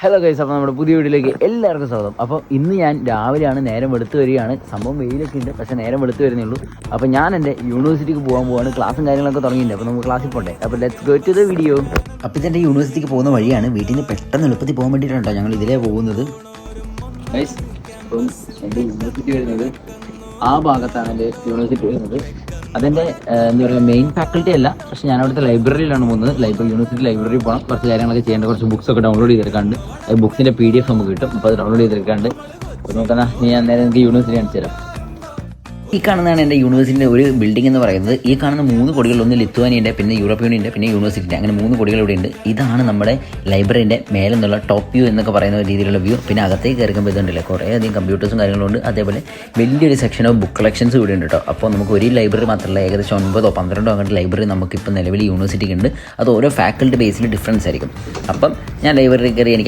Hello guys അപ്പോൾ നമ്മുടെ പുതിയ വീട്ടിലേക്ക് എല്ലാവർക്കും സ്വാഗതം. അപ്പോൾ ഇന്ന് ഞാൻ രാവിലെയാണ് നേരം വെളുത്ത് വരികയാണ്. സംഭവം വെയിലൊക്കെ ഉണ്ട് പക്ഷേ നേരം വെളുത്ത് വരുന്നേ ഉള്ളൂ. അപ്പോൾ ഞാൻ എന്റെ യൂണിവേഴ്സിറ്റിക്ക് പോകാൻ പോവാണ്. ക്ലാസ്സും കാര്യങ്ങളൊക്കെ തുടങ്ങിയിട്ടുണ്ട്. അപ്പോൾ നമുക്ക് ക്ലാസ്സിൽ പോട്ടെ അപ്പോൾ let's go to the video അപ്പോൾ ഇതെന്റെ യൂണിവേഴ്സിറ്റിക്ക് പോകുന്ന വഴിയാണ്. വീട്ടിൽ നിന്ന് പെട്ടെന്ന് എളുപ്പത്തിൽ പോകാൻ വേണ്ടിയിട്ടാണ് ഞങ്ങൾ ഇതിലേ പോകുന്നത്. ഗൈസ് അപ്പം എന്റെ യൂണിവേഴ്സിറ്റി വരുന്നത് ആ ഭാഗത്താണ് എന്റെ യൂണിവേഴ്സിറ്റി വരുന്നത്. അതെന്റെ എന്താ പറയുക മെയിൻ ഫാക്കൽറ്റി അല്ല. പക്ഷെ ഞാൻ അവിടുത്തെ ലൈബ്രറിയിലാണ് പോകുന്നത്. ലൈബ്രറി യൂണിവേഴ്സിറ്റി ലൈബ്രറി പോകണം കുറച്ച് കാര്യങ്ങളൊക്കെ ചെയ്യേണ്ട കുറച്ച് ബുക്സ് ഒക്കെ ഡൗൺലോഡ് ചെയ്തെടുക്കാണ്ട്. ബുക്സിന്റെ പി ഡി എഫ് നമുക്ക് കിട്ടും. അപ്പോൾ അത് ഡൗൺലോഡ് ചെയ്തെടുക്കാണ്ട് നോക്കുന്ന ഞാൻ നേരെ എനിക്ക് യൂണിവേഴ്സിറ്റി കാണിച്ചു തരാം. ഈ കാണുന്നതാണ് എന്റെ യൂണിവേഴ്സിറ്റിന്റെ ഒരു ബിൽഡിംഗ് എന്ന് പറയുന്നത്. ഈ കാണുന്ന മൂന്ന് കൊടികൾ ഒന്ന് ലിത്വാനിയുടെ പിന്നെ യൂറോപ്യൻ യൂണിയന്റെ പിന്നെ യൂണിവേഴ്സിറ്റിന്റെ. അങ്ങനെ മൂന്ന് കൊടികൾ ഇവിടെ ഉണ്ട്. ഇതാണ് നമ്മുടെ ലൈബ്രറിന്റെ മേലെ നിന്നുള്ള ടോപ്പ് വ്യൂ എന്നൊക്കെ പറയുന്ന രീതിയിലുള്ള വ്യൂ പിന്നെ അകത്തേക്ക് കയറുമ്പോൾ ഇതുണ്ടല്ലേ? കുറേ അധികം കമ്പ്യൂട്ടേഴ്സും കാര്യങ്ങളുണ്ട് അതേപോലെ വലിയൊരു സെക്ഷൻ ഓഫ് ബുക്ക് കളക്ഷൻസ് ഇവിടെ ഉണ്ട് കേട്ടോ. അപ്പോൾ നമുക്ക് ഒരു ലൈബ്രറി മാത്രമല്ല ഏകദേശം ഒൻപതോ പന്ത്രണ്ടോ അങ്ങോട്ട് ലൈബ്രറി നമുക്കിപ്പോൾ നിലവിൽ യൂണിവേഴ്സിറ്റിക്ക് ഉണ്ട്. അത് ഓരോ ഫാക്കൽറ്റി ബേസിൽ ഡിഫറൻസ് ആയിരിക്കും. അപ്പം ഞാൻ ലൈബ്രറി കയറി എനിക്ക്